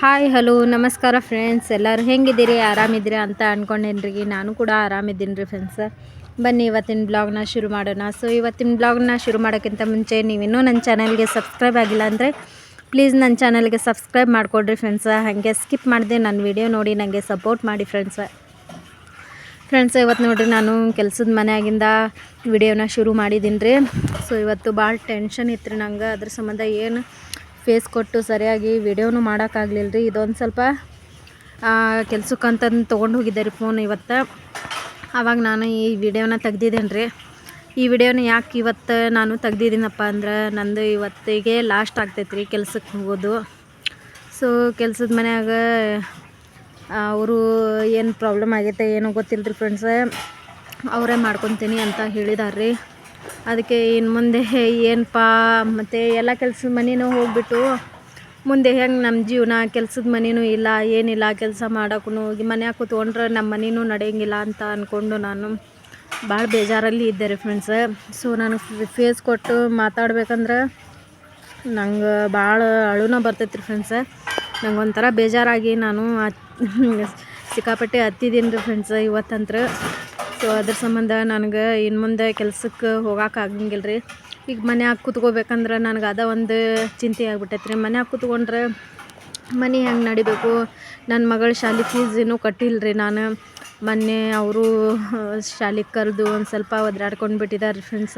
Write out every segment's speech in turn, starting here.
Hi hello ನಮಸ್ಕಾರ friends ಎಲ್ಲರೂ ಹೆಂಗಿದ್ದೀರಿ? ಆರಾಮಿದ್ದೀರಿ ಅಂತ ಅಂದ್ಕೊಂಡೇನ್ರಿ ನಾನು ಕೂಡ ಆರಾಮಿದ್ದೀನಿ ರೀ ಫ್ರೆಂಡ್ಸ್ ಬನ್ನಿ, ಇವತ್ತಿನ ಬ್ಲಾಗ್ನ ಶುರು ಮಾಡೋಣ. ಸೊ ಇವತ್ತಿನ ಬ್ಲಾಗ್ನ ಶುರು ಮಾಡೋಕ್ಕಿಂತ ಮುಂಚೆ ನೀವಿನ್ನೂ ನನ್ನ ಚಾನಲ್ಗೆ ಸಬ್ಸ್ಕ್ರೈಬ್ ಆಗಿಲ್ಲ ಅಂದರೆ ಪ್ಲೀಸ್ ನನ್ನ ಚಾನಲ್ಗೆ ಸಬ್ಸ್ಕ್ರೈಬ್ ಮಾಡಿಕೊಡ್ರಿ ಫ್ರೆಂಡ್ಸ ಹಾಗೆ ಸ್ಕಿಪ್ ಮಾಡಿದೆ ನನ್ನ ವಿಡಿಯೋ ನೋಡಿ ನನಗೆ ಸಪೋರ್ಟ್ ಮಾಡಿ ಫ್ರೆಂಡ್ಸ ಫ್ರೆಂಡ್ಸ್ ಇವತ್ತು ನೋಡಿರಿ ನಾನು ಕೆಲಸದ ಮನೆಯಾಗಿಂದ ವಿಡಿಯೋನ ಶುರು ಮಾಡಿದ್ದೀನಿ ರೀ ಸೊ ಇವತ್ತು ಭಾಳ ಟೆನ್ಷನ್ ಇತ್ತು ರೀ ನಂಗೆ. ಅದ್ರ ಸಂಬಂಧ ಏನು ಫೇಸ್ ಕೊಟ್ಟು ಸರಿಯಾಗಿ ವಿಡಿಯೋನು ಮಾಡೋಕ್ಕಾಗಲಿಲ್ಲ ರೀ ಇದೊಂದು ಸ್ವಲ್ಪ ಕೆಲ್ಸಕ್ಕಂತಂದು ತೊಗೊಂಡು ಹೋಗಿದ್ದೆ ರೀ ಫೋನ್ ಇವತ್ತು. ಆವಾಗ ನಾನು ಈ ವಿಡಿಯೋನ ತೆಗ್ದಿದ್ದೇನೆ ರೀ ಈ ವಿಡಿಯೋನ ಯಾಕೆ ಇವತ್ತು ನಾನು ತೆಗ್ದಿದ್ದೀನಪ್ಪ ಅಂದ್ರೆ, ನಂದು ಇವತ್ತಿಗೆ ಲಾಸ್ಟ್ ಆಗ್ತೈತೆ ರೀ ಕೆಲ್ಸಕ್ಕೆ ಹೋಗೋದು. ಸೊ ಕೆಲ್ಸದ ಮನೆಯಾಗ ಅವರು ಏನು ಪ್ರಾಬ್ಲಮ್ ಆಗೈತೆ ಏನೋ ಗೊತ್ತಿಲ್ಲ ರೀ ಫ್ರೆಂಡ್ಸ ಅವರೇ ಮಾಡ್ಕೊತೀನಿ ಅಂತ ಹೇಳಿದಾರೆ ರೀ ಅದಕ್ಕೆ ಇನ್ನು ಮುಂದೆ ಏನಪ್ಪ ಮತ್ತು ಎಲ್ಲ ಕೆಲ್ಸದ ಮನೆನೂ ಹೋಗ್ಬಿಟ್ಟು ಮುಂದೆ ಹೆಂಗೆ ನಮ್ಮ ಜೀವನ, ಕೆಲ್ಸದ ಮನೆನೂ ಇಲ್ಲ, ಏನಿಲ್ಲ, ಕೆಲಸ ಮಾಡೋಕ್ಕೂ ಮನ್ಯಾಗ ಕೂತ್ಕೊಂಡ್ರೆ ನಮ್ಮ ಮನೆನೂ ನಡೆಯಂಗಿಲ್ಲ ಅಂತ ಅಂದ್ಕೊಂಡು ನಾನು ಭಾಳ ಬೇಜಾರಲ್ಲಿ ಇದ್ದೆ ರೀ ಫ್ರೆಂಡ್ಸ ಸೊ ನಾನು ಫೇಸ್ ಕೊಟ್ಟು ಮಾತಾಡ್ಬೇಕಂದ್ರೆ ನಂಗೆ ಭಾಳ ಅಳುನ ಬರ್ತೈತೆ ರೀ ಫ್ರೆಂಡ್ಸ ನಂಗೆ ಒಂಥರ ಬೇಜಾರಾಗಿ ನಾನು ಸಿಕ್ಕಾಪಟ್ಟೆ ಹತ್ತಿದ್ದೀನಿ ರೀ ಫ್ರೆಂಡ್ಸ್ ಇವತ್ತಂತ್ರ. ಸೊ ಅದ್ರ ಸಂಬಂಧ ನನಗೆ ಇನ್ನು ಮುಂದೆ ಕೆಲ್ಸಕ್ಕೆ ಹೋಗಕ್ಕೆ ಆಗಂಗಿಲ್ಲ ರೀ ಈಗ ಮನ್ಯಾಗ ಕೂತ್ಕೋಬೇಕಂದ್ರೆ ನನಗೆ ಅದ ಒಂದು ಚಿಂತೆ ಆಗ್ಬಿಟ್ಟೈತೆ ರೀ ಮನ್ಯಾಗ ಕೂತ್ಕೊಂಡ್ರೆ ಮನೆ ಹೆಂಗೆ ನಡಿಬೇಕು? ನನ್ನ ಮಗಳ ಶಾಲೆ ಫೀಸ್ ಇನ್ನೂ ಕಟ್ಟಿಲ್ಲ ರೀ ನಾನು. ಮೊನ್ನೆ ಅವರು ಶಾಲೆಗೆ ಕರೆದು ಒಂದು ಸ್ವಲ್ಪ ಒದ್ರಾಡ್ಕೊಂಡು ಬಿಟ್ಟಿದ್ದಾರೆ ಫ್ರೆಂಡ್ಸ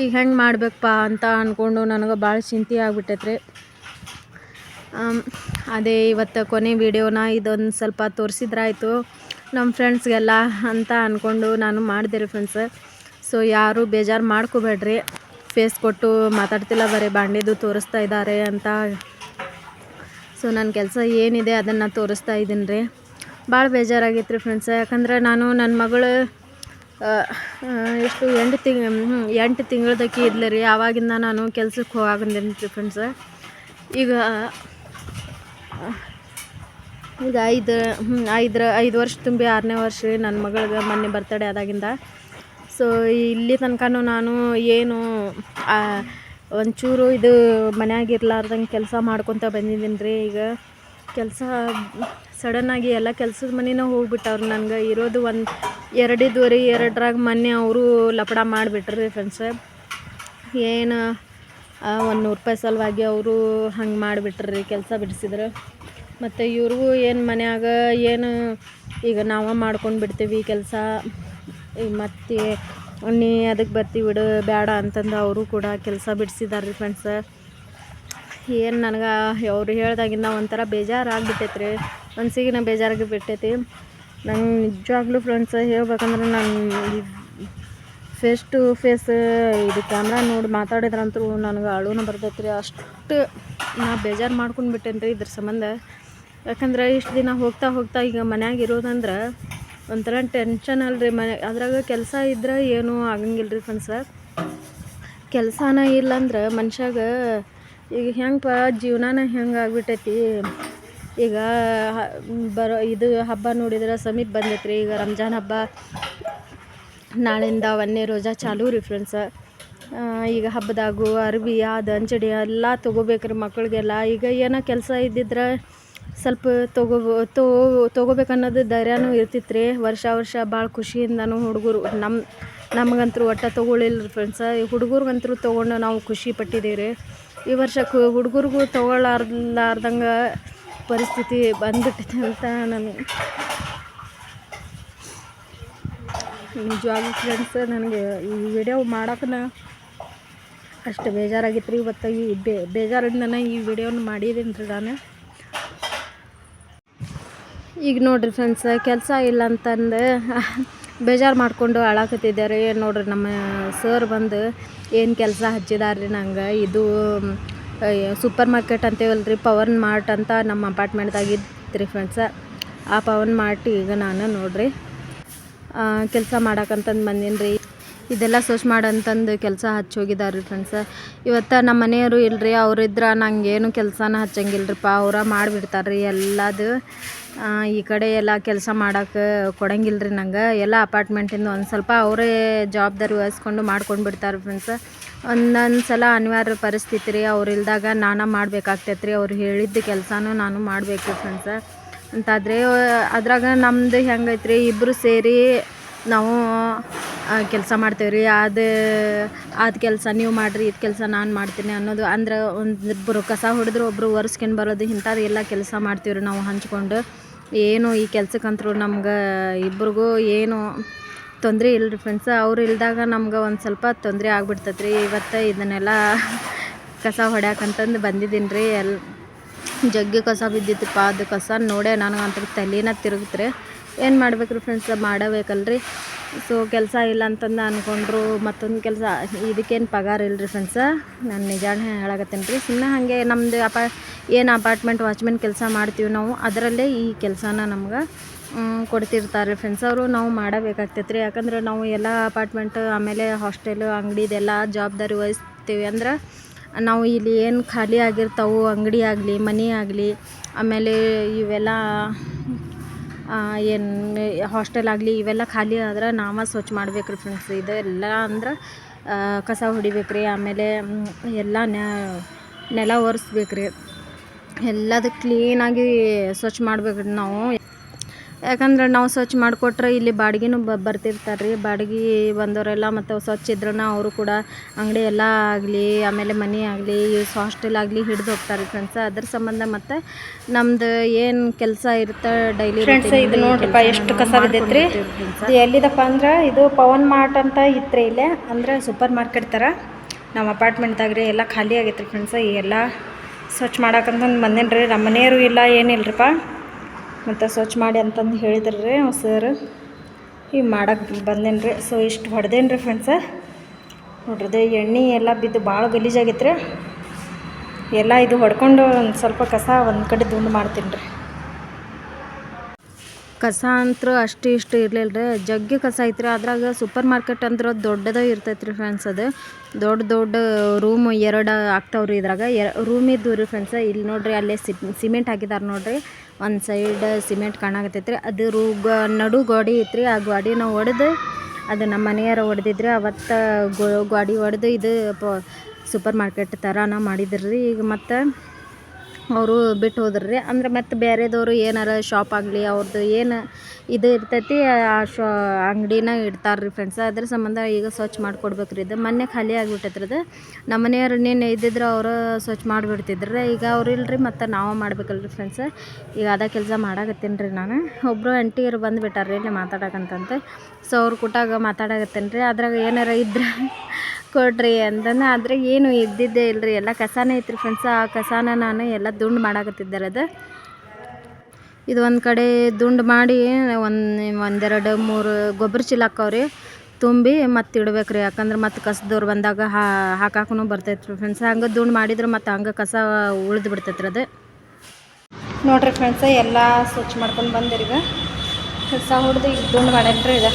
ಈಗ ಹೆಂಗೆ ಮಾಡ್ಬೇಕಪ್ಪ ಅಂತ ಅಂದ್ಕೊಂಡು ನನಗೆ ಭಾಳ ಚಿಂತೆ ಆಗ್ಬಿಟ್ಟೈತೆ ರೀ ಅದೇ ಇವತ್ತು ಕೊನೆ ವೀಡಿಯೋನ ಇದೊಂದು ಸ್ವಲ್ಪ ತೋರಿಸಿದ್ರಾಯ್ತು. ನಮ್ಮ ಫ್ರೆಂಡ್ಸ್ಗೆಲ್ಲ ಅಂತ ಅಂದ್ಕೊಂಡು ನಾನು ಮಾಡಿದೆ ರೀ ಫ್ರೆಂಡ್ಸ್ ಸೊ ಯಾರು ಬೇಜಾರು ಮಾಡ್ಕೋಬೇಡ್ರಿ. ಫೇಸ್ ಕೊಟ್ಟು ಮಾತಾಡ್ತಿಲ್ಲ ಬರೀ ಬಾಂಡಿದು ತೋರಿಸ್ತಾ ಇದ್ದಾರೆ ಅಂತ. ಸೊ ನನ್ನ ಕೆಲಸ ಏನಿದೆ ಅದನ್ನು ತೋರಿಸ್ತಾ ಇದ್ದೀನಿ ರೀ. ಭಾಳ ಬೇಜಾರಾಗಿತ್ತು ರೀ ಫ್ರೆಂಡ್ಸ್ ಯಾಕಂದ್ರೆ ನಾನು ನನ್ನ ಮಗಳು ಎಷ್ಟು ಎಂಟು ತಿಂಗ್ ಎಂಟು ತಿಂಗಳದಕ್ಕಿ ಇದ್ಲ ರೀ. ಆವಾಗಿಂದ ನಾನು ಕೆಲ್ಸಕ್ಕೆ ಹೋಗಿ ರೀ ಫ್ರೆಂಡ್ಸ್ ಈಗ ಈಗ ಐದು ಐದರ, ಐದು ವರ್ಷ ತುಂಬಿ ಆರನೇ ವರ್ಷ ರೀ ನನ್ನ ಮಗಳಿಗೆ ಮೊನ್ನೆ ಬರ್ತಡೇ ಆದಾಗಿಂದ. ಸೊ ಇಲ್ಲಿ ತನಕನೂ ನಾನು ಏನು ಒಂಚೂರು ಇದು ಮನ್ಯಾಗ ಇರಲಾರ್ದಂಗೆ ಕೆಲಸ ಮಾಡ್ಕೊತ ಬಂದಿದ್ದೀನಿ ರೀ. ಈಗ ಕೆಲಸ ಸಡನ್ನಾಗಿ ಎಲ್ಲ ಕೆಲಸದ ಮನೆನೂ ಹೋಗ್ಬಿಟ್ಟವ್ರು ನನಗೆ. ಇರೋದು ಒಂದು ಎರಡಿದ್ವರೆ ಎರಡರಾಗ ಮೊನ್ನೆ ಅವರು ಲಪಡ ಮಾಡಿಬಿಟ್ರು ಫ್ರೆಂಡ್ಸ್ ಏನು ಒಂದು ನೂರು ರೂಪಾಯಿ ಸಲುವಾಗಿ ಅವರು ಹಂಗೆ ಮಾಡಿಬಿಟ್ರಿ ಕೆಲಸ ಬಿಡಿಸಿದ್ರು. ಮತ್ತು ಇವ್ರಿಗೂ ಏನು ಮನ್ಯಾಗ ಏನು ಈಗ ನಾವು ಮಾಡ್ಕೊಂಡು ಬಿಡ್ತೀವಿ ಕೆಲಸ. ಈಗ ಮತ್ತೆ ನೀ ಅದಕ್ಕೆ ಬರ್ತೀವಿ ಬಿಡು ಬೇಡ ಅಂತಂದು ಅವರು ಕೂಡ ಕೆಲಸ ಬಿಡಿಸಿದಾರೆ ರೀ ಫ್ರೆಂಡ್ಸ ಏನು ನನಗೆ ಅವರು ಹೇಳ್ದಾಗಿಂದ ಒಂಥರ ಬೇಜಾರು ರೀ ರೀ ನಾ ಬೇಜಾರಾಗಿ ಬಿಟ್ಟೈತಿ ನಂಗೆ ನಿಜವಾಗ್ಲೂ ಫ್ರೆಂಡ್ಸ್ ಹೇಳ್ಬೇಕಂದ್ರೆ ನಾನು ಫೇಸ್ ಟು ಫೇಸ್ ಇದು ಕ್ಯಾಮ್ರಾ ನೋಡಿ ಮಾತಾಡಿದ್ರಂತೂ ನನಗೆ ಅಳುನ ಬರ್ತೈತೆ ರೀ ಅಷ್ಟು ನಾ ಬೇಜಾರು ಮಾಡ್ಕೊಂಡು ಬಿಟ್ಟೇನೆ ರೀ ಇದ್ರ ಸಂಬಂಧ. ಯಾಕಂದ್ರೆ ಇಷ್ಟು ದಿನ ಹೋಗ್ತಾ ಹೋಗ್ತಾ ಈಗ ಮನ್ಯಾಗ ಇರೋದಂದ್ರೆ ಒಂಥರ ಟೆನ್ಷನ್ ಅಲ್ರಿ ಮನೆ, ಅದ್ರಾಗ ಕೆಲಸ ಇದ್ರೆ ಏನೂ ಆಗಂಗಿಲ್ಲ ರೀ. ಫ್ರೆಂಡ್ಸ ಕೆಲಸನ ಇಲ್ಲಂದ್ರೆ ಮನುಷ್ಯಾಗ ಈಗ ಹೆಂಗಪ್ಪ ಜೀವನಾನ ಹೆಂಗೆ ಆಗ್ಬಿಟ್ಟೈತಿ. ಈಗ ಬರೋ ಇದು ಹಬ್ಬ ನೋಡಿದ್ರೆ ಸಮೀಪ ಬಂದೈತೆ ಈಗ ರಂಜಾನ್ ಹಬ್ಬ. ನಾಳಿಂದ ಒಂದೇ ರೋಜಾ ಚಾಲು ರೀ ಫ್ರೆಂಡ್ಸ ಈಗ ಹಬ್ಬದಾಗು ಅರ್ವಿ ಅದು ಅಂಚಡಿ ಎಲ್ಲ ತೊಗೋಬೇಕ್ರಿ ಮಕ್ಕಳಿಗೆಲ್ಲ ಈಗ ಏನೋ ಕೆಲಸ ಇದ್ದಿದ್ರೆ ಸ್ವಲ್ಪ ತೊಗೋಬೋ ತೊಗೋಬೇಕನ್ನೋದು ಧೈರ್ಯನೂ ಇರ್ತಿತ್ತು ರೀ ವರ್ಷ ವರ್ಷ ಭಾಳ ಖುಷಿಯಿಂದನೂ ಹುಡುಗರು. ನಮ್ಮ ನಮಗಂತೂ ಒಟ್ಟು ತೊಗೊಳಿಲ್ಲ ಫ್ರೆಂಡ್ಸ ಈ ಹುಡುಗರಿಗಂತೂ ತೊಗೊಂಡು ನಾವು ಖುಷಿ ಪಟ್ಟಿದ್ದೀವಿ ರೀ ಈ ವರ್ಷಕ್ಕೆ ಹುಡುಗರಿಗೂ ತೊಗೊಳ್ಳಾರ್ಲಾರ್ದಂಗೆ ಪರಿಸ್ಥಿತಿ ಬಂದ್ಬಿಟ್ಟಿದೆ ಅಂತ ನಾನು ನಿಜವಾಗ್ಲೂ ಫ್ರೆಂಡ್ಸ್ ನನಗೆ ಈ ವಿಡಿಯೋ ಮಾಡೋಕ್ಕನ ಅಷ್ಟು ಬೇಜಾರಾಗಿತ್ತು ರೀ ಇವತ್ತು ಈ ಬೇಜಾರಿಂದನೇ ಈ ವಿಡಿಯೋನ ಮಾಡಿದ್ದೀನಿ ರೀ ನಾನು. ಈಗ ನೋಡಿರಿ ಫ್ರೆಂಡ್ಸ್ ಕೆಲಸ ಇಲ್ಲ ಅಂತಂದು ಬೇಜಾರು ಮಾಡಿಕೊಂಡು ಅಳಾಕತ್ತಿದ್ದಾರೆ. ನೋಡ್ರಿ ನಮ್ಮ ಸರ್ ಬಂದು ಏನು ಕೆಲಸ ಹಚ್ಚಿದಾರೆ ರೀ ನಂಗೆ? ಇದು ಸೂಪರ್ ಮಾರ್ಕೆಟ್ ಅಂತೇವಲ್ಲ ರೀ ಪವನ್ ಮಾರ್ಟ್ ಅಂತ ನಮ್ಮ ಅಪಾರ್ಟ್ಮೆಂಟ್ದಾಗ ಇತ್ತು ರೀ ಫ್ರೆಂಡ್ಸ ಆ ಪವನ್ ಮಾರ್ಟ್ ಈಗ ನಾನು ನೋಡ್ರಿ. ಕೆಲಸ ಮಾಡಕ್ಕಂತಂದು ಬಂದೀನಿ ರೀ ಇದೆಲ್ಲ ಸ್ವಚ್ಛ ಮಾಡಂತಂದು ಕೆಲಸ ಹಚ್ಚಿ ಹೋಗಿದ್ದಾರೆ ಫ್ರೆಂಡ್ಸ ಇವತ್ತು ನಮ್ಮ ಮನೆಯವರು ಇಲ್ರಿ ಅವ್ರಿದ್ರೆ ನಂಗೇನು ಕೆಲಸನ ಹಚ್ಚಂಗಿಲ್ರಿಪ್ಪ, ಅವ್ರ ಮಾಡಿಬಿಡ್ತಾರೆ ರೀ ಎಲ್ಲದು ಈ ಕಡೆ ಎಲ್ಲ ಕೆಲಸ ಮಾಡೋಕೆ ಕೊಡಂಗಿಲ್ಲ ರೀ ನಂಗೆ. ಎಲ್ಲ ಅಪಾರ್ಟ್ಮೆಂಟಿಂದ ಒಂದು ಸ್ವಲ್ಪ ಅವರೇ ಜವಾಬ್ದಾರಿ ವಹಿಸ್ಕೊಂಡು ಮಾಡ್ಕೊಂಡು ಬಿಡ್ತಾರೆ ಫ್ರೆಂಡ್ಸ್ ಒಂದೊಂದು ಸಲ ಅನಿವಾರ್ಯ ಪರಿಸ್ಥಿತಿ ರೀ, ಅವ್ರು ಇಲ್ದಾಗ ನಾನು ಮಾಡ್ಬೇಕಾಗ್ತೈತೆ ರೀ ಅವ್ರು ಹೇಳಿದ್ದ ಕೆಲಸನೂ ನಾನು ಮಾಡಬೇಕು ಫ್ರೆಂಡ್ಸ ಅಂತಾದರೆ, ಅದ್ರಾಗ ನಮ್ಮದು ಹೆಂಗೈತೆ ರೀ ಇಬ್ಬರು ಸೇರಿ ನಾವು ಕೆಲಸ ಮಾಡ್ತೇವೆ ರೀ. ಅದು ಅದು ಕೆಲಸ ನೀವು ಮಾಡಿರಿ, ಇದು ಕೆಲಸ ನಾನು ಮಾಡ್ತೀನಿ ಅನ್ನೋದು. ಅಂದ್ರೆ ಒಂದಿಬ್ಬರು ಕಸ ಹೊಡೆದ್ರು ಒಬ್ಬರು ಒರೆಸ್ಕೊಂಡು ಬರೋದು ಇಂಥದ್ದು ಎಲ್ಲ ಕೆಲಸ ಮಾಡ್ತೀವಿ ರೀ ನಾವು ಹಂಚ್ಕೊಂಡು. ಏನು ಈ ಕೆಲಸಕ್ಕಂತರೂ ನಮ್ಗೆ ಇಬ್ರಿಗೂ ಏನು ತೊಂದರೆ ಇಲ್ಲ ರೀ ಫ್ರೆಂಡ್ಸ್ ಅವ್ರು ಇಲ್ದಾಗ ನಮ್ಗೆ ಒಂದು ಸ್ವಲ್ಪ ತೊಂದರೆ ಆಗ್ಬಿಡ್ತೈತೆ ರೀ. ಇವತ್ತು ಇದನ್ನೆಲ್ಲ ಕಸ ಹೊಡ್ಯಾಕಂತಂದು ಬಂದಿದ್ದೀನಿ ರೀ. ಎಲ್, ಜಗ್ಗಿ ಕಸ ಬಿದ್ದಿತ್ತಪ್ಪ. ಅದು ಕಸ ನೋಡೇ ನನಗಂತೂ ತಲೆನ ತಿರುಗುತ್ತೆ ಏನು ಮಾಡ್ಬೇಕು ರೀ ಫ್ರೆಂಡ್ಸ್ ಮಾಡಬೇಕಲ್ರಿ? ಸೊ ಕೆಲಸ ಇಲ್ಲ ಅಂತಂದು ಅಂದ್ಕೊಂಡ್ರು ಮತ್ತೊಂದು ಕೆಲಸ. ಇದಕ್ಕೇನು ಪಗಾರ ಇಲ್ಲರಿ ಫ್ರೆಂಡ್ಸ ನಾನು ನಿಜಾನೇ ಹೇಳಕತ್ತೀನಿ ರೀ ಸುಮ್ಮನೆ ಹಾಗೆ ನಮ್ಮದು ಅಪಾ, ಏನು ಅಪಾರ್ಟ್ಮೆಂಟ್ ವಾಚ್ಮೆನ್ ಕೆಲಸ ಮಾಡ್ತೀವಿ ನಾವು, ಅದರಲ್ಲೇ ಈ ಕೆಲಸನ ನಮ್ಗೆ ಕೊಡ್ತಿರ್ತಾರೆ ಫ್ರೆಂಡ್ಸ್ ಅವರು ನಾವು ಮಾಡಬೇಕಾಗ್ತೈತೆ ರೀ ಯಾಕಂದ್ರೆ ನಾವು ಎಲ್ಲ ಅಪಾರ್ಟ್ಮೆಂಟ್ ಆಮೇಲೆ ಹಾಸ್ಟೆಲು ಅಂಗಡಿ ಇದೆಲ್ಲ ಜವಾಬ್ದಾರಿ ವಹಿಸ್ತೀವಿ ಅಂದ್ರೆ, ನಾವು ಇಲ್ಲಿ ಏನು ಖಾಲಿ ಆಗಿರ್ತಾವೆ, ಅಂಗಡಿ ಆಗಲಿ, ಮನೆ ಆಗಲಿ, ಆಮೇಲೆ ಇವೆಲ್ಲ ಏನು ಹಾಸ್ಟೆಲ್ ಆಗಲಿ, ಇವೆಲ್ಲ ಖಾಲಿ ಆದ್ರೆ ನಾವೇ ಸ್ವಚ್ಛ ಮಾಡ್ಬೇಕು ರೀ ಫ್ರೆಂಡ್ಸ್ ಇದೆಲ್ಲ ಅಂದ್ರೆ ಕಸ ಹೊಡಿಬೇಕು ರೀ ಆಮೇಲೆ ಎಲ್ಲ ನೆಲ ಒರೆಸ್ಬೇಕು ರೀ ಎಲ್ಲದು ಕ್ಲೀನಾಗಿ ಸ್ವಚ್ಛ ಮಾಡ್ಬೇಕು ರೀ ನಾವು. ಯಾಕಂದ್ರೆ ನಾವು ಸ್ವಚ್ಛ ಮಾಡಿಕೊಟ್ರೆ ಇಲ್ಲಿ ಬಾಡಿಗೆನೂ ಬ ಬರ್ತಿರ್ತಾರೆ ರೀ ಬಾಡಿಗೆ ಬಂದವರೆಲ್ಲ ಮತ್ತು ಸ್ವಚ್ಛ ಇದ್ರೂ ಅವರು ಕೂಡ ಅಂಗಡಿ ಎಲ್ಲ ಆಗಲಿ ಆಮೇಲೆ ಮನೆ ಆಗಲಿ ಹಾಸ್ಟೆಲ್ ಆಗಲಿ ಹಿಡ್ದು ಹೋಗ್ತಾರೆ ಫ್ರೆಂಡ್ಸ್ ಅದ್ರ ಸಂಬಂಧ ಮತ್ತು ನಮ್ದು ಏನು ಕೆಲಸ ಇರುತ್ತೆ ಡೈಲಿ ಫ್ರೆಂಡ್ಸ್ ಇದು ನೋಡ್ರಿಪ್ಪ ಎಷ್ಟು ಕಸ ಬಿದ್ದೈತ್ರಿ ಎಲ್ಲಿದಪ್ಪ ಅಂದ್ರೆ ಇದು ಪವನ್ ಮಾರ್ಟ್ ಅಂತ ಇತ್ತು ಇಲ್ಲೇ. ಅಂದ್ರೆ ಸೂಪರ್ ಮಾರ್ಕೆಟ್ ಥರ ನಮ್ಮ ಅಪಾರ್ಟ್ಮೆಂಟ್ದಾಗ ರೀ ಎಲ್ಲ ಖಾಲಿ ಆಗೈತೆ ರೀ ಫ್ರೆಂಡ್ಸ್ ಎಲ್ಲ ಸ್ವಚ್ಛ ಮಾಡಕ್ಕಂತಂದು ಬಂದೇನು ರೀ ನಮ್ಮ ಮನೆಯವರು ಇಲ್ಲ ಏನಿಲ್ರಿಪ್ಪ. ಮತ್ತು ಸ್ವಚ್ಛ ಮಾಡಿ ಅಂತಂದು ಹೇಳಿದ್ರು ರೀ ಸರ್ ಈಗ ಮಾಡಕ್ಕೆ ಬಂದೇನು ರೀ. ಸೊ ಇಷ್ಟು ಹೊಡೆದೇನು ರೀ ಫ್ರೆಂಡ್ಸ ನೋಡ್ರಿ, ಎಣ್ಣೆ ಎಲ್ಲ ಬಿದ್ದು ಭಾಳ ಗಲೀಜಾಗಿತ್ತು ರೀ. ಎಲ್ಲ ಇದು ಹೊಡ್ಕೊಂಡು ಒಂದು ಸ್ವಲ್ಪ ಕಸ ಒಂದು ಕಡೆ ದುಂಡು ಮಾಡ್ತೀನಿ ರೀ. ಕಸ ಅಂತೂ ಅಷ್ಟು ಇಷ್ಟು ಇರಲಿಲ್ಲ ರೀ. ಜಗ್ಗಿ ಕಸ ಐತ್ರಿ. ಅದ್ರಾಗ ಸೂಪರ್ ಮಾರ್ಕೆಟ್ ಅಂದ್ರೆ ದೊಡ್ಡದೇ ಇರ್ತೈತೆ ರೀ ಫ್ರೆಂಡ್ಸ್ ಅದು. ದೊಡ್ಡ ದೊಡ್ಡ ರೂಮ್ ಎರಡು ಆಗ್ತಾವ್ರಿ ಇದ್ರಾಗ. ಎ ರೂಮ್ ಇದ್ದು ರೀ ಫ್ರೆಂಡ್ಸ್ ಇಲ್ಲಿ ನೋಡ್ರಿ, ಅಲ್ಲೇ ಸಿಮೆಂಟ್ ಹಾಕಿದ್ದಾರೆ ನೋಡ್ರಿ. ಒಂದು ಸೈಡ್ ಸಿಮೆಂಟ್ ಕಾಣಾಕತ್ತೈತೆ ರೀ ಅದು ರೂ ಗ ನಡು ಗೋಡಿ ಐತ್ರಿ. ಆ ಗೋಡಿನ ಒಡೆದು ಅದು ನಮ್ಮ ಮನೆಯವ್ರು ಹೊಡೆದಿದ್ರಿ ಅವತ್ತು ಗೋಡಿ ಒಡೆದು ಇದು ಪ, ಸೂಪರ್ ಮಾರ್ಕೆಟ್ ಥರನ ಮಾಡಿದ್ರು. ರೀ ಈಗ ಮತ್ತು ಅವರು ಬಿಟ್ಟು ಹೋದ್ರು. ರೀ ಅಂದ್ರೆ ಮತ್ತೆ ಬೇರೆದವರು ಏನಾರ ಶಾಪ್ ಆಗಲಿ ಅವ್ರದ್ದು ಏನು ಇದು ಇರ್ತೈತಿ, ಆ ಶಾ ಅಂಗಡಿನ ಇಡ್ತಾರೆ ರೀ ಫ್ರೆಂಡ್ಸ್ ಅದ್ರ ಸಂಬಂಧ ಈಗ ಸ್ವಚ್ಛ ಮಾಡಿಕೊಡ್ಬೇಕು ರೀ ಇದು. ಮೊನ್ನೆ ಖಾಲಿ ಆಗಿಬಿಟ್ಟೈತೆ ಅದು ನಮ್ಮ ಮನೆಯವ್ರು ನೀನು ಇದ್ದಿದ್ರೆ ಅವರು ಸ್ವಚ್ಛ ಮಾಡಿಬಿಡ್ತಿದ್ರು. ಈಗ ಅವ್ರು ಇಲ್ರಿ, ಮತ್ತು ನಾವು ಮಾಡ್ಬೇಕಲ್ರಿ ಫ್ರೆಂಡ್ಸ್ ಈಗ ಅದೇ ಕೆಲಸ ಮಾಡಾಕತ್ತೀನಿ ರೀ ನಾನು ಒಬ್ಬರು ಆಂಟಿಯರು ಬಂದುಬಿಟ್ಟಾರೆ ರೀ ಇಲ್ಲಿ ಮಾತಾಡಕಂತಂತೆ ಸೊ ಅವ್ರ ಕೂಟಾಗ ಮಾತಾಡಕತ್ತೀನಿ ರೀ. ಅದ್ರಾಗ ಏನಾರ ಇದ್ರೆ ಕೊಡ್ರಿ ಅಂದನ. ಆದರೆ ಏನು ಇದ್ದಿದ್ದೇ ಇಲ್ಲರಿ ಎಲ್ಲ ಕಸಾನೇ ಐತ್ರಿ ಫ್ರೆಂಡ್ಸ್ ಆ ಕಸಾನ ನಾನು ಎಲ್ಲ ದುಂಡು ಮಾಡಾಕತ್ತಿದ್ದಾರೆ ಅದು. ಇದು ಒಂದು ಕಡೆ ದುಂಡು ಮಾಡಿ ಒಂದು ಒಂದೆರಡು ಮೂರು ಗೊಬ್ಬರ ಚೀಲ ಹಾಕವ್ರಿ ತುಂಬಿ ಮತ್ತೆ ಇಡ್ಬೇಕು ರೀ ಯಾಕಂದ್ರೆ ಮತ್ತೆ ಕಸದವ್ರು ಬಂದಾಗ ಹಾಕಾಕೂ ಬರ್ತೈತೆ ರೀ ಫ್ರೆಂಡ್ಸ್ ಹಂಗೆ ದುಂಡು ಮಾಡಿದ್ರೆ ಮತ್ತೆ ಹಂಗೆ ಕಸ ಉಳಿದು ಬಿಡ್ತೈತೆ ರೀ ಅದು. ನೋಡ್ರಿ ಫ್ರೆಂಡ್ಸ ಎಲ್ಲ ಸ್ವಚ್ಛ ಮಾಡ್ಕೊಂಡು ಬಂದಿರಿ ಈಗ. ಕಸ ಹೊಡೆದು ಈಗ ದುಂಡು ಮಾಡೇನ್ರಿ ಈಗ.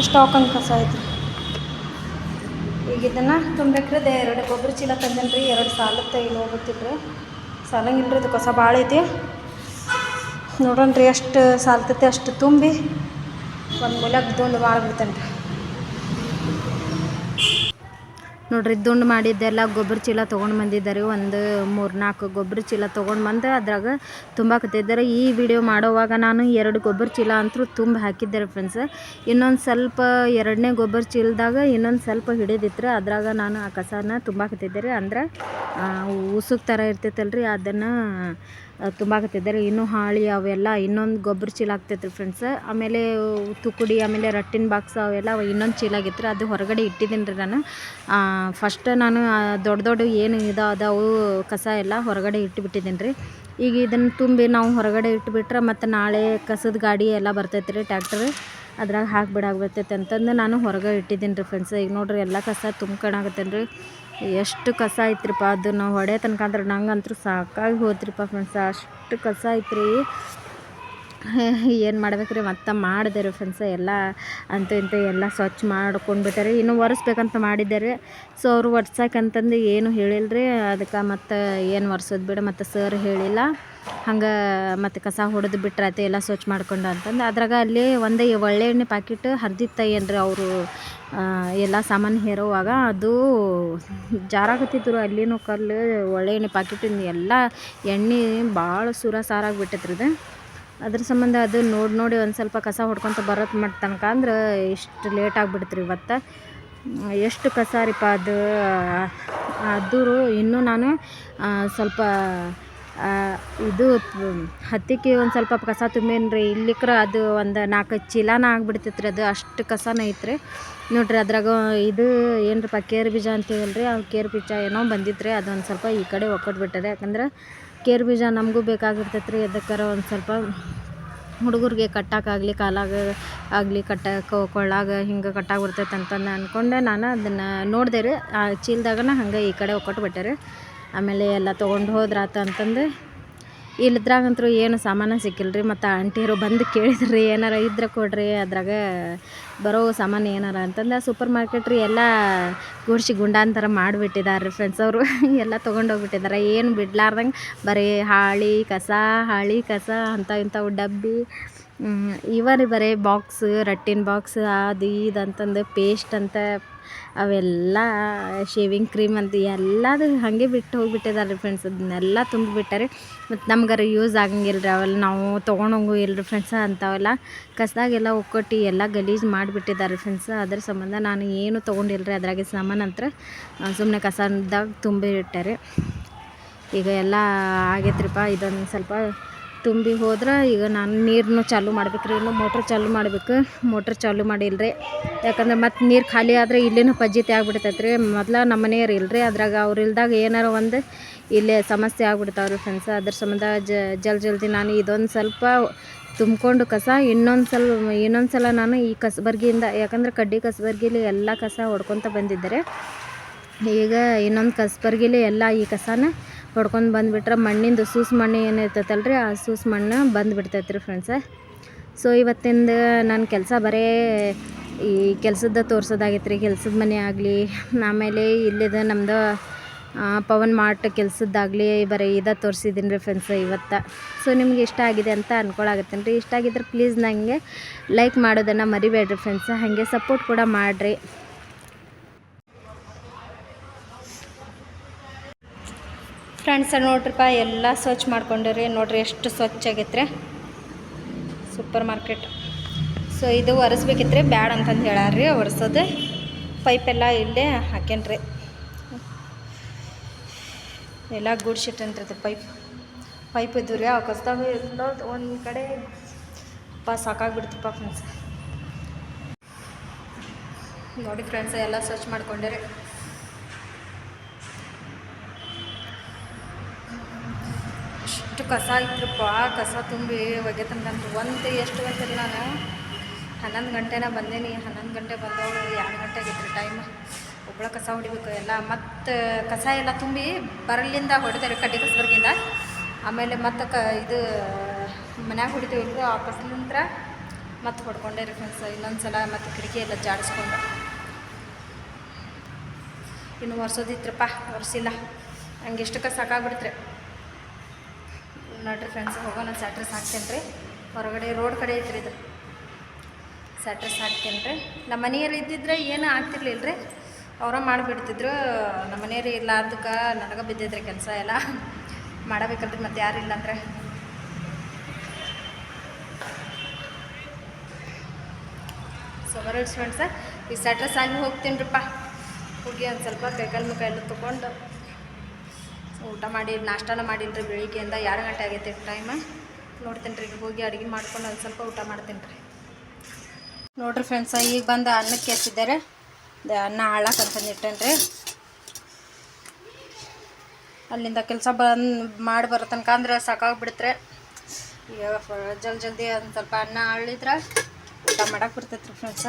ಎಷ್ಟು ಹಾಕೊಂಡು ಕಸ ಐತ್ರಿ. ಈಗ ಇದನ್ನು ತುಂಬೇಕ್ರಿ ಅದೇ ಎರಡು ಗೊಬ್ಬರ ಚೀಲ ತಂದೇನಿ ರೀ ಎರಡು ಸಾಲತ್ತೆ ಇಲ್ಲಿ ಹೋಗುತ್ತಿಲ್ರಿ ಸಾಲಂಗಿಲ್ರಿ ಅದು ಕಸ ಭಾಳ ಐತಿ. ನೋಡೋಣ ರೀ ಎಷ್ಟು ಸಾಲ್ತೈತಿ ಅಷ್ಟು ತುಂಬಿ ಒಂದು ಮೂಲೆಗೆ ದುಂಡು ಮಾಡಿಬಿಡ್ತೇನೆ ರೀ ನೋಡ್ರಿ, ದುಂಡು ಮಾಡಿದ್ದೆಲ್ಲ ಗೊಬ್ಬರ ಚೀಲ ತೊಗೊಂಡು ಬಂದಿದ್ದಾರೆ. ಒಂದು ಮೂರು ನಾಲ್ಕು ಗೊಬ್ಬರ ಚೀಲ ತೊಗೊಂಡು ಬಂದು ಅದ್ರಾಗ ತುಂಬಾಕತ್ತಿದ್ದಾರೆ. ಈ ವಿಡಿಯೋ ಮಾಡೋವಾಗ ನಾನು ಎರಡು ಗೊಬ್ಬರ ಚೀಲ ಅಂತೂ ತುಂಬ ಹಾಕಿದ್ದೆ ಫ್ರೆಂಡ್ಸ್ ಇನ್ನೊಂದು ಸ್ವಲ್ಪ ಎರಡನೇ ಗೊಬ್ಬರ ಚೀಲದಾಗ ಇನ್ನೊಂದು ಸ್ವಲ್ಪ ಹಿಡಿದಿತ್ತು ಅದ್ರಾಗ ನಾನು ಆ ಕಸನ ತುಂಬಾಕತ್ತಿದ್ದೆ. ರೀ ಅಂದ್ರೆ ಉಸುಕ್ ಥರ ಇರ್ತೈತಲ್ರಿ, ಅದನ್ನು ತುಂಬಾಕತ್ತಿದ್ದಾರೆ ಇನ್ನೂ ಹಾಳಿ ಅವೆಲ್ಲ ಇನ್ನೊಂದು ಗೊಬ್ಬರ ಚೀಲ ಆಗ್ತೈತ್ರಿ ರೀ ಫ್ರೆಂಡ್ಸ್ ಆಮೇಲೆ ತುಕುಡಿ, ಆಮೇಲೆ ರಟ್ಟಿನ ಬಾಕ್ಸ್ ಅವೆಲ್ಲ ಇನ್ನೊಂದು ಚೀಲ ಆಗಿತ್ತು ಅದು ಹೊರಗಡೆ ಇಟ್ಟಿದ್ದೀನಿ ರೀ ನಾನು ಫಸ್ಟ್ ನಾನು ದೊಡ್ಡ ದೊಡ್ಡ ಏನು ಇದು ಅದಾವು ಕಸ ಎಲ್ಲ ಹೊರಗಡೆ ಇಟ್ಟುಬಿಟ್ಟಿದ್ದೀನಿ ರೀ ಈಗ ಇದನ್ನು ತುಂಬಿ ನಾವು ಹೊರಗಡೆ ಇಟ್ಬಿಟ್ರೆ ಮತ್ತು ನಾಳೆ ಕಸದ ಗಾಡಿ ಎಲ್ಲ ಬರ್ತೈತೆ ರೀ ಟ್ಯಾಕ್ಟ್ರ್ ಅದ್ರಾಗ ಹಾಕ್ಬಿಡಾಗ್ಬಿಡ್ತೈತೆ ಅಂತಂದು ನಾನು ಹೊರಗೆ ಇಟ್ಟಿದ್ದೀನಿ ರೀ ಫ್ರೆಂಡ್ಸ್ ಈಗ ನೋಡ್ರಿ ಎಲ್ಲ ಕಸ ತುಂಬ್ಕೊಳಕತ್ತೇನೆ ರೀ ಎಷ್ಟು ಕಸ ಐತ್ರಿಪ್ಪ, ಅದು ನಾವು ಹೊಡೆ ತನಕ ಅಂದ್ರೆ ನಂಗಂತೂ ಸಾಕಾಗಿ ಹೋತ್ರಿಪ್ಪ ಫ್ರೆಂಡ್ಸ್ ಅಷ್ಟು ಕಸ ಐತ್ರಿ. ಏನು ಮಾಡ್ಬೇಕ್ರಿ? ಮತ್ತೆ ಮಾಡಿದೆ ರೀ ಫ್ರೆಂಡ್ಸ್ ಎಲ್ಲ ಅಂತ ಇಂತ ಎಲ್ಲ ಸ್ವಚ್ಛ ಮಾಡ್ಕೊಂಡ್ಬಿಟ್ಟಾರೆ. ಇನ್ನು ಒರೆಸ್ಬೇಕಂತ ಮಾಡಿದ್ದೆ ರೀ ಸೊ ಅವರು ಒರ್ಸಕ್ಕಂತಂದು ಏನು ಹೇಳಿಲ್ಲ ರೀ ಅದಕ್ಕೆ ಮತ್ತು ಏನು ಒರೆಸೋದು ಬಿಡ. ಮತ್ತು ಸರ್ ಹೇಳಿಲ್ಲ. ಹಂಗೆ ಮತ್ತು ಕಸ ಹೊಡೆದು ಬಿಟ್ರಾಯ್ತು ಎಲ್ಲ ಸ್ವಚ್ಛ ಮಾಡ್ಕೊಂಡು ಅಂತಂದು. ಅದ್ರಾಗ ಅಲ್ಲಿ ಒಂದೇ ಒಳ್ಳೆ ಎಣ್ಣೆ ಪ್ಯಾಕೆಟ್ ಹರಿದಿತ್ತ ಏನ್ರಿ ಅವರು ಎಲ್ಲ ಸಾಮಾನು ಹೇರೋವಾಗ ಅದು ಜಾರಾಗತ್ತಿದ್ರು. ಅಲ್ಲಿನೂ ಕಲ್ಲು ಒಳ್ಳೆ ಎಣ್ಣೆ ಪ್ಯಾಕೆಟಿಂದ ಎಲ್ಲ ಎಣ್ಣೆ ಭಾಳ ಸುರ ಸಾರಾಗಿ ಅದ್ರ ಸಂಬಂಧ ಅದು ನೋಡಿ ನೋಡಿ ಒಂದು ಸ್ವಲ್ಪ ಕಸ ಹೊಡ್ಕೊತ ಬರೋದ್ ಮಟ್ಟ ತನಕ ಅಂದ್ರೆ ಇಷ್ಟು ಲೇಟ್ ಆಗಿಬಿಡ್ತ್ರಿ ಇವತ್ತು. ಎಷ್ಟು ಕಸ ರೀಪ ಅದು? ಅದೂ ಇನ್ನೂ ನಾನು ಸ್ವಲ್ಪ ಇದು ಹತ್ತಿಗೆ ಒಂದು ಸ್ವಲ್ಪ ಕಸ ತುಂಬೇನು ರೀ ಇಲ್ಲಿಕ್ರ ಅದು ಒಂದು ನಾಲ್ಕು ಚೀಲಾನ ಆಗ್ಬಿಡ್ತೈತೆ ರೀ ಅದು. ಅಷ್ಟು ಕಸನ ಐತ್ರಿ. ನೋಡ್ರಿ ಅದ್ರಾಗ ಇದು ಏನರಪ್ಪ ಕೇರ್ ಬೀಜ ಅಂತೀವಲ್ರಿ, ಆ ಕೇರ್ ಬೀಜ ಏನೋ ಬಂದಿತ್ತು ರೀ ಅದೊಂದು ಸ್ವಲ್ಪ ಈ ಕಡೆ ಒಕ್ಕಟ್ಟು ಬಿಟ್ಟರೆ. ಯಾಕಂದ್ರೆ ಕೇರ್ ಬೀಜ ನಮಗೂ ಬೇಕಾಗಿರ್ತೈತೆ ರೀ ಅದಕ್ಕಾರ ಒಂದು ಸ್ವಲ್ಪ ಹುಡುಗರಿಗೆ ಕಟ್ಟಕ್ಕಾಗಲಿ ಕಾಲಾಗ ಆಗಲಿ ಕಟ್ಟಕ್ಕೆ ಕೊಳ್ಳಾಗ ಹಿಂಗೆ ಕಟ್ಟಾಗಿ ಬರ್ತೈತೆ ಅಂತಂದು ಅಂದ್ಕೊಂಡೆ ನಾನು ಅದನ್ನು ನೋಡಿದೆ ರೀ. ಆ ಚೀಲದಾಗನ ಹಂಗೆ ಈ ಕಡೆ ಒಕ್ಕಟ್ಟು ಬಿಟ್ಟೆ ರೀ. ಆಮೇಲೆ ಎಲ್ಲ ತೊಗೊಂಡು ಹೋದ್ರಾತು ಅಂತಂದು ಇಲ್ಲಿದ್ರಾಗಂತೂ ಏನು ಸಾಮಾನು ಸಿಕ್ಕಿಲ್ಲ ರೀ ಮತ್ತು ಆಂಟಿಯರು ಬಂದು ಕೇಳಿದ್ರಿ, ಏನಾರ ಇದ್ರೆ ಕೊಡ್ರಿ, ಅದ್ರಾಗ ಬರೋ ಸಾಮಾನು ಏನಾರ ಅಂತಂದು ಸೂಪರ್ ಮಾರ್ಕೆಟ್ ರೀ, ಎಲ್ಲ ಗುಡ್ಸಿ ಗುಂಡಾಂತರ ಮಾಡಿಬಿಟ್ಟಿದ್ದಾರೆ ರೀ ಫ್ರೆಂಡ್ಸ್ ಅವರು. ಎಲ್ಲ ತೊಗೊಂಡೋಗ್ಬಿಟ್ಟಿದ್ದಾರೆ ಏನು ಬಿಡ್ಲಾರ್ದಂಗೆ ಬರೀ ಹಾಳಿ, ಕಸ ಹಾಳಿ, ಕಸ ಅಂಥ ಇಂಥವು ಡಬ್ಬಿ ಇವರಿ ಬರೀ ಬಾಕ್ಸ್ ರಟ್ಟಿನ ಬಾಕ್ಸ್ ಅದು ಇದು ಅಂತಂದು ಪೇಸ್ಟ್ ಅಂತ ಅವೆಲ್ಲ ಶೇವಿಂಗ್ ಕ್ರೀಮ್ ಅಂತ ಎಲ್ಲದು ಹಾಗೆ ಬಿಟ್ಟು ಹೋಗ್ಬಿಟ್ಟಿದ್ದಾರೆ ರೀ ಫ್ರೆಂಡ್ಸ್ ಅದನ್ನೆಲ್ಲ ತುಂಬಿಬಿಟ್ಟಾರೆ ಮತ್ತು ನಮ್ಗಾರ ಯೂಸ್ ಆಗಂಗಿಲ್ಲ ರೀ ಅವೆಲ್ಲ ನಾವು ತೊಗೊಂಡೋಗು ಇಲ್ಲ ರೀ ಫ್ರೆಂಡ್ಸ್ ಅಂಥವೆಲ್ಲ ಕಸದಾಗೆಲ್ಲ ಒಕ್ಕಟ್ಟಿ ಎಲ್ಲ ಗಲೀಜು ಮಾಡಿಬಿಟ್ಟಿದ್ದಾರೆ ಫ್ರೆಂಡ್ಸ್ ಅದ್ರ ಸಂಬಂಧ ನಾನು ಏನು ತೊಗೊಂಡಿಲ್ಲ ರೀ ಅದ್ರಾಗೆ ಸಾಮಾನು ಅಂತ ಸುಮ್ಮನೆ ಕಸದಾಗ ತುಂಬಿಟ್ಟಾರೆ. ಈಗ ಎಲ್ಲ ಆಗೈತ್ರಿಪ್ಪ, ಇದೊಂದು ಸ್ವಲ್ಪ ತುಂಬಿ ಹೋದ್ರೆ ಈಗ ನಾನು ನೀರನ್ನು ಚಾಲು ಮಾಡ್ಬೇಕು ರೀ ಇನ್ನು ಮೋಟ್ರ್ ಚಾಲು ಮಾಡ್ಬೇಕು. ಮೋಟ್ರ್ ಚಾಲು ಮಾಡಿಲ್ಲ ರೀ ಯಾಕಂದ್ರೆ ಮತ್ತೆ ನೀರು ಖಾಲಿ ಆದರೆ ಇಲ್ಲೇನು ಪಜ್ಜಿತಿ ಆಗ್ಬಿಡ್ತೈತೆ ರೀ ಮೊದ್ಲು ನಮ್ಮ ಮನೆಯವ್ರು ಇಲ್ರಿ, ಅದ್ರಾಗ ಅವ್ರು ಇಲ್ದಾಗ ಏನಾರು ಒಂದು ಇಲ್ಲೇ ಸಮಸ್ಯೆ ಆಗ್ಬಿಡ್ತಾವೆ ರೀ ಫ್ರೆಂಡ್ಸ್ ಅದ್ರ ಸಂಬಂಧ ಜಲ್ ಜಲ್ದಿ ನಾನು ಇದೊಂದು ಸ್ವಲ್ಪ ತುಂಬಿಕೊಂಡು ಕಸ, ಇನ್ನೊಂದು ಸಲ ಇನ್ನೊಂದು ಸಲ ನಾನು ಈ ಕಸಬರ್ಗಿಯಿಂದ, ಯಾಕಂದ್ರೆ ಕಡ್ಡಿ ಕಸಬರ್ಗಿಲಿ ಎಲ್ಲ ಕಸ ಹೊಡ್ಕೊತ ಬಂದಿದ್ದಾರೆ. ಈಗ ಇನ್ನೊಂದು ಕಸಬರ್ಗಿಲಿ ಎಲ್ಲ ಈ ಕಸನ ಹೊಡ್ಕೊಂಡು ಬಂದುಬಿಟ್ರೆ ಮಣ್ಣಿಂದು ಸೂಸ್ ಮಣ್ಣು ಏನಿರ್ತೈತಲ್ಲ ರೀ ಆ ಸೂಸ್ ಮಣ್ಣು ಬಂದುಬಿಡ್ತೈತೆ ರೀ ಫ್ರೆಂಡ್ಸ ಸೊ ಇವತ್ತಿಂದ ನನ್ನ ಕೆಲಸ ಬರೇ ಈ ಕೆಲಸದ ತೋರ್ಸೋದಾಗಿತ್ತು ರೀ ಕೆಲಸದ ಮನೆ ಆಗಲಿ, ಆಮೇಲೆ ಇಲ್ಲಿದ ನಮ್ಮದು ಪವನ್ ಮಾರ್ಟ್ ಕೆಲಸದ್ದಾಗಲಿ ಬರೀ ಇದ ತೋರಿಸಿದ್ದೀನಿ ರೀ ಫ್ರೆಂಡ್ಸ್ ಇವತ್ತು. ಸೊ ನಿಮ್ಗೆ ಇಷ್ಟ ಆಗಿದೆ ಅಂತ ಅನ್ಕೊಳಾಗತ್ತೇನೆ ರೀ ಇಷ್ಟ ಆಗಿದ್ರೆ ಪ್ಲೀಸ್ ನನಗೆ ಲೈಕ್ ಮಾಡೋದನ್ನು ಮರಿಬೇಡ್ರಿ ಫ್ರೆಂಡ್ಸ್ ಹಾಗೆ ಸಪೋರ್ಟ್ ಕೂಡ ಮಾಡಿರಿ. ಫ್ರೆಂಡ್ಸ್ ನೋಡ್ರಿಪ್ಪ, ಎಲ್ಲ ಸ್ವಚ್ಛ ಮಾಡ್ಕೊಂಡ್ರಿ ನೋಡ್ರಿ ಎಷ್ಟು ಸ್ವಚ್ಛ ಆಗೈತ್ರಿ. ಸೂಪರ್ ಮಾರ್ಕೆಟ್ ಸೊ ಇದು ಒರೆಸ್ಬೇಕಿತ್ರಿ, ಬ್ಯಾಡ ಅಂತಂದು ಹೇಳಾರ್ರಿ. ಒರೆಸೋದು. ಪೈಪೆಲ್ಲ ಇಲ್ಲೇ ಹಾಕ್ಯನ್ರಿ ಎಲ್ಲ ಅಂತ ಅದು ಪೈಪ್ ಪೈಪ್ ಇದ್ದು ರೀ ಆ ಕಸ್ದಾಗ ಎಲ್ಲ ಒಂದು ಕಡೆ ಪಾ ಸಾಕಾಗ್ಬಿಡ್ತಪ್ಪ ಫ್ರೆಂಡ್ಸ್ ನೋಡಿ ಫ್ರೆಂಡ್ಸ್ ಎಲ್ಲ ಸ್ವಚ್ಛ ಮಾಡ್ಕೊಂಡಿರಿ. ಅಷ್ಟು ಕಸ ಇತ್ತಪ್ಪ ಕಸ ತುಂಬಿ ಒಗೆತಂಕಂತ ಒಂದು ಎಷ್ಟು ಗಂಟೆ ನಾನು? ಹನ್ನೊಂದು ಗಂಟೆನ ಬಂದೇನಿ ಹನ್ನೊಂದು ಗಂಟೆ ಬಂದವಳು ಎರಡು ಗಂಟೆ ಆಗಿತ್ತು ಟೈಮ್ ಒಬ್ಬಳ ಕಸ ಹೊಡಿಬೇಕು ಎಲ್ಲ. ಮತ್ತು ಕಸ ಎಲ್ಲ ತುಂಬಿ ಬರಲಿಂದ ಹೊಡಿತಾರೆ ಕಡ್ಡಿ ಕಸಬರ್ಗಿಂದ ಆಮೇಲೆ ಮತ್ತೆ ಕ ಇದು ಮನ್ಯಾಗ ಹೊಡಿತೀವಿ ಆ ಕಸಲಿಂತ್ರ ಮತ್ತೆ ಹೊಡ್ಕೊಂಡೆ ರೀ ಫ್ರೆಂಡ್ಸ್ ಇನ್ನೊಂದು ಸಲ ಮತ್ತು ಕಿಟಕಿ ಎಲ್ಲ ಜಾಡಿಸ್ಕೊಂಡು. ಇನ್ನು ಒರೆಸೋದಿತ್ರಪ್ಪ. ಒರೆಸಿಲ್ಲ. ಹಂಗೆ ಕಸ ಸಾಕಾಗ್ಬಿಡ್ತ್ರಿ. ನೋಡ್ರಿ ಫ್ರೆಂಡ್ಸ್ ಹೋಗೋಣ ಸ್ಯಾಟ್ರಸ್ ಹಾಕ್ತೇನೆ ರೀ ಹೊರಗಡೆ ರೋಡ್ ಕಡೆ ಐತ್ರಿ ಇದು. ಸ್ಯಾಟ್ರಸ್ ಹಾಕ್ತೇನೆ ರೀ ನಮ್ಮ ಮನೆಯವ್ರು ಇದ್ದಿದ್ರೆ ಏನು ಆಗ್ತಿರ್ಲಿಲ್ಲ ರೀ ಅವರ ಮಾಡಿಬಿಡ್ತಿದ್ರು. ನಮ್ಮ ಮನೆಯವ್ರು ಇಲ್ಲ ಅದಕ್ಕೆ ನನಗೆ ಬಿದ್ದಿದ್ರಿ ಕೆಲಸ ಎಲ್ಲ. ಮಾಡಬೇಕಲ್ರಿ ಮತ್ತೆ ಯಾರು ಇಲ್ಲ ಸೊ ಬರೋ ಫ್ರೆಂಡ್ಸ ಈಗ ಸ್ಯಾಟ್ರಸ್ ಆಗಿ ಹೋಗ್ತೀನಿ ರೀಪ್ಪ ಹೋಗಿ ಒಂದು ಸ್ವಲ್ಪ ಕೈಕಾಲು ಮುಖ ಎಲ್ಲ ತೊಗೊಂಡು. ಊಟ ಮಾಡಿ, ನಾಷ್ಟಾನ ಮಾಡಿಲ್ರಿ ಬೆಳಿಗ್ಗೆಯಿಂದ. ಎರಡು ಗಂಟೆ ಆಗೈತೆ ಟೈಮ್ ನೋಡ್ತೀನಿ ರೀ ಹೋಗಿ ಅಡುಗೆ ಮಾಡ್ಕೊಂಡು ಒಂದು ಸ್ವಲ್ಪ ಊಟ ಮಾಡ್ತೀನಿ ರೀ ನೋಡ್ರಿ ಫ್ರೆಂಡ್ಸ ಈಗ ಬಂದು ಅನ್ನಕ್ಕೆ ಎತ್ತಿದ್ದಾರೆ. ಅನ್ನ ಹಾಳಾಕಂತಂದು ಇಟ್ಟೇನೆ ರೀ ಅಲ್ಲಿಂದ ಕೆಲಸ ಬಂದು ಮಾಡಿ ಬರೋ ತನಕ ಅಂದ್ರೆ ಸಾಕಾಗ್ಬಿಡ್ತಾರೆ ಈಗ ಜಲ್ ಜಲ್ದಿ ಒಂದು ಸ್ವಲ್ಪ ಅನ್ನ ಅಳಿದ್ರೆ ಊಟ ಮಾಡಕ್ಕೆ ಬರ್ತೈತೆ ರೀ ಫ್ರೆಂಡ್ಸ